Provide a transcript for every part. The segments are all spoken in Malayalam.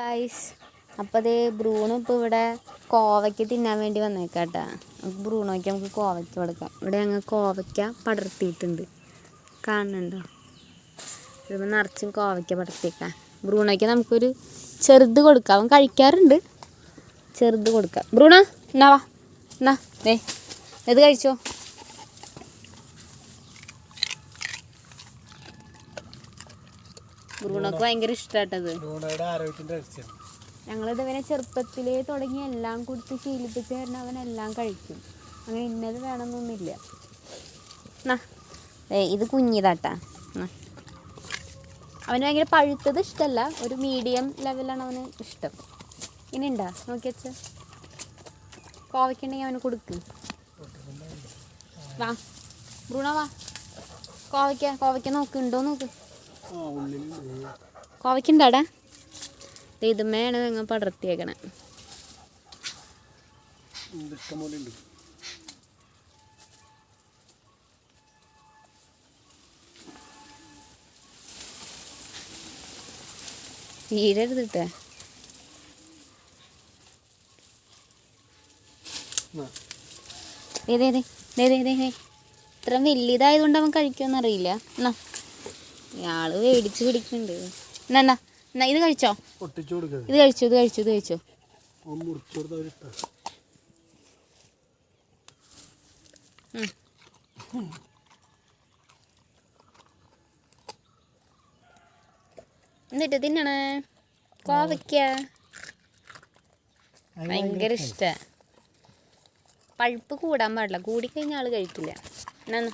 ഗൈസ് അപ്പോൾ അതേ ബ്രൂണോ ഇപ്പോൾ ഇവിടെ കോവയ്ക്ക് തിന്നാൻ വേണ്ടി വന്നേക്കാട്ടാ. ബ്രൂണോയ്ക്ക് നമുക്ക് കോവയ്ക്ക് കൊടുക്കാം. ഇവിടെ ഞങ്ങൾ കോവയ്ക്ക പടർത്തിയിട്ടുണ്ട്. കാണുന്നുണ്ടോ? ഇവിടെ നിറച്ചും കോവയ്ക്ക പടർത്തിയേക്കാം. ബ്രൂണോയ്ക്ക് നമുക്കൊരു ചെറുത് കൊടുക്കാം. അവൻ കഴിക്കാറുണ്ട്. ചെറുത് കൊടുക്കാം. ബ്രൂണ എന്നാ വാ. എന്നാ ദേ. ഇത് കഴിച്ചോ? ബ്രൂണോക്ക് ഭയങ്കര ഇഷ്ടമായിട്ടത് ആരോഗ്യത്തിന്റെ ഞങ്ങളിത് ഇവനെ ചെറുപ്പത്തിലേ തുടങ്ങി എല്ലാം കൊടുത്ത് ശീലിപ്പിച്ച് കാരണം അവൻ എല്ലാം കഴിക്കും. അങ്ങനെ ഇന്നത് വേണമെന്നൊന്നുമില്ല ഇത് കുഞ്ഞിതാട്ടാ. അവന് ഭയങ്കര പഴുത്തത് ഇഷ്ടമല്ല ഒരു മീഡിയം ലെവലാണ് അവന് ഇഷ്ടം. ഇനി ഉണ്ടാ നോക്കി വെച്ച. കോവയ്ക്കുണ്ടെങ്കിൽ അവന് കൊടുക്ക്. വാ. ബ്രൂണ വാ. കോവയ്ക്ക കോവയ്ക്ക നോക്ക്. ഉണ്ടോ നോക്ക്. കോവയ്ക്കുണ്ടാടാ ഇതുമ്മയാണ് ഞങ്ങൾ പടർത്തിയേക്കണേ. ഇത്രയും വീഴരുതിട്ടേ ആ, ദേ ദേ ദേ ദേ ദേ ദേ ദേ. ഇത്ര വലിയതായതുകൊണ്ട് അവൻ കഴിക്കുമെന്നറിയില്ല എന്നാ. ഇയാൾ മേടിച്ച് പിടിക്കുന്നുണ്ട് എന്നാ എന്നാ ഇത് കഴിച്ചോ? ഇത് കഴിച്ചു ഇത് കഴിച്ചു ഇത് കഴിച്ചു? എന്നിട്ട് തിന്നണേ? കോവയ്ക്ക ഭയങ്കര ഇഷ്ട. പഴുപ്പ് കൂടാൻ പാടില്ല. കൂടിക്കഴിഞ്ഞ ആൾ കഴിക്കില്ല. എന്നാ.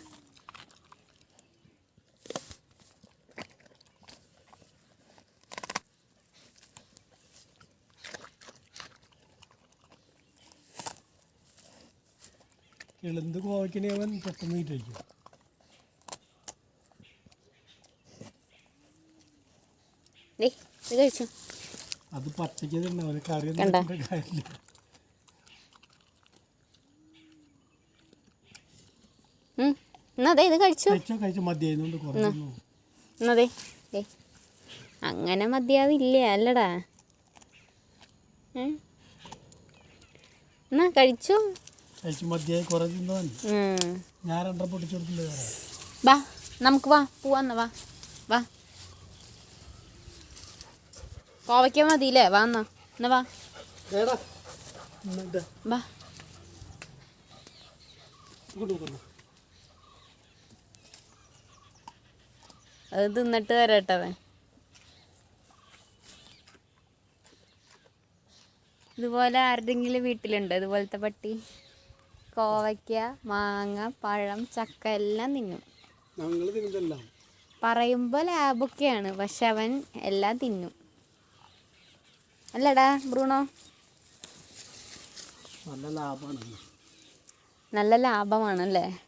എളുന്ത് കോവയ്ക്കണേ അവൻ പെട്ടെന്ന് കിട്ടിയിരിക്കും അത് പച്ചയ്ക്ക് തന്നെ അവന് കറി കാര്യമില്ല. അങ്ങനെ മതിയാവില്ല അല്ലടാ. എന്നാ കഴിച്ചോ. കഴിച്ച് മതിയായി കുറേ. ഞാൻ രണ്ടര വാ നമുക്ക് വാ പോവാന്ന് വാ വാ. കോവയ്ക്ക മതിയില്ലേ? വാ എന്നാ എന്നാ വാ. അത് തിന്നിട്ട് വരട്ടവൻ ഇതുപോലെ ആരുടെങ്കിലും വീട്ടിലുണ്ടോ? ഇതുപോലത്തെ പട്ടി? കോവയ്ക്ക മാങ്ങ പഴം ചക്ക എല്ലാം തിന്നും. ഞങ്ങൾ തിന്നതെല്ലാം. പറയുമ്പോൾ ലാബൊക്കെയാണ് പക്ഷെ അവൻ എല്ലാം തിന്നും. അല്ലടാ ബ്രൂണോ? നല്ല ലാഭമാണ് നല്ല ലാഭമാണല്ലേ?